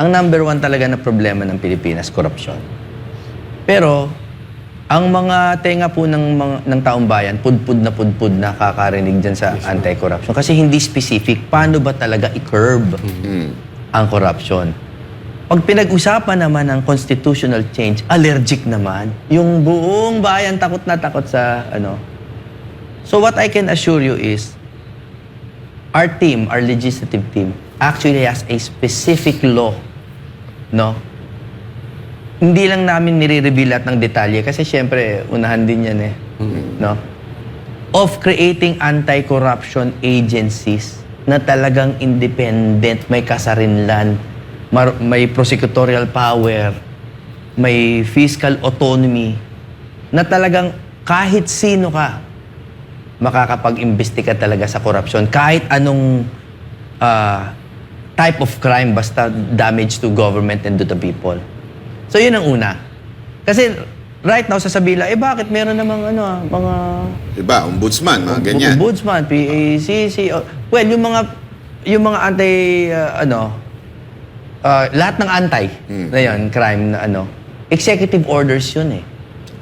ang number one talaga na problema ng Pilipinas, korupsyon. Pero, ang mga tenga po ng, mga, ng taong bayan, pudpud na pudpud na kakarinig dyan sa anti-corruption. Kasi hindi specific, paano ba talaga i-curb ang corruption? Pag pinag-usapan naman ng constitutional change, allergic naman. Yung buong bayan takot na takot sa ano. So what I can assure you is, our team, our legislative team, actually has a specific law, no? Hindi lang namin nire-reveal lahat ng detalye kasi syempre, unahan din yan eh, no? Of creating anti-corruption agencies na talagang independent, may kasarinlan, mar- may prosecutorial power, may fiscal autonomy, na talagang kahit sino ka, makakapag-imbestiga talaga sa korupsyon. Kahit anong ah, type of crime, basta damage to government and to the people. So, yun ang una. Kasi right now, sasabihin lang, eh bakit meron namang ano, ah, mga Diba? Ombudsman, mga ganyan. Ombudsman, PACC. oh, Well, yung mga yung mga anti uh, ano uh, lahat ng anti na yun, crime na ano, executive orders yun eh.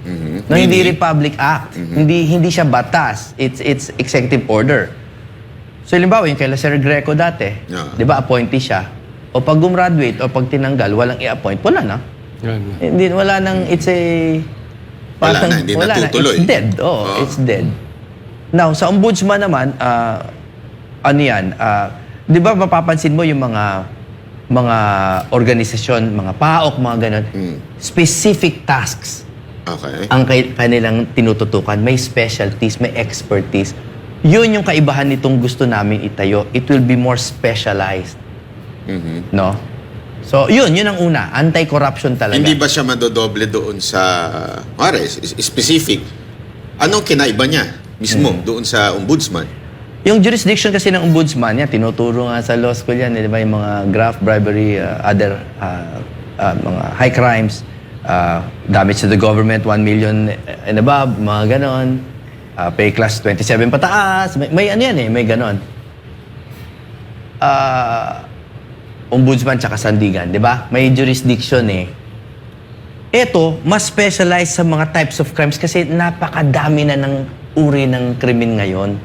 Mhm. No, hindi Republic Act. Hindi hindi siya batas. It's it's executive order. So, halimbawa, yung kay Sir Greco dati, Yeah. di ba, appointee siya. O pag gumraduate o pag tinanggal, walang i-appoint, wala na. Yan. Hindi, wala nang, it's a... Wala na, hindi natutuloy. It's dead. Oh, Oo. it's dead. Now, sa ombudsman naman, ah, ano yan, ah, di ba mapapansin mo yung mga mga organisasyon, mga paok, mga ganun, Mm. specific tasks Okay. ang kay- kanilang tinututukan. May specialties, may expertise. Yun yung kaibahan nitong gusto namin itayo. It will be more specialized. Mhm. No? So, yun, yun ang una. Anti-corruption talaga. Hindi ba siya madodoble doon sa, mare, specific? Anong kinaiba niya mismo Hmm. doon sa ombudsman? Yung jurisdiction kasi ng ombudsman, yan, tinuturo nga sa law school yan, eh, di ba, yung mga graft, bribery, uh, other uh, uh, mga high crimes, uh, damage to the government, 1 million and above, mga ganon. Uh, pay class 27 pataas, may, may ano yan eh, may ganon. Uh, ombudsman tsaka sandigan, di ba? May jurisdiction eh. Ito, mas specialized sa mga types of crimes kasi napakadami na ng uri ng krimen ngayon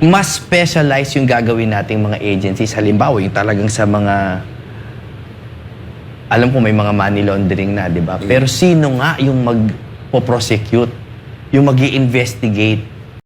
mas specialized yung gagawin nating mga agencies. Halimbawa, yung talagang sa mga... Alam ko may mga money laundering na, di ba? Pero sino nga yung mag-prosecute? Yung mag investigate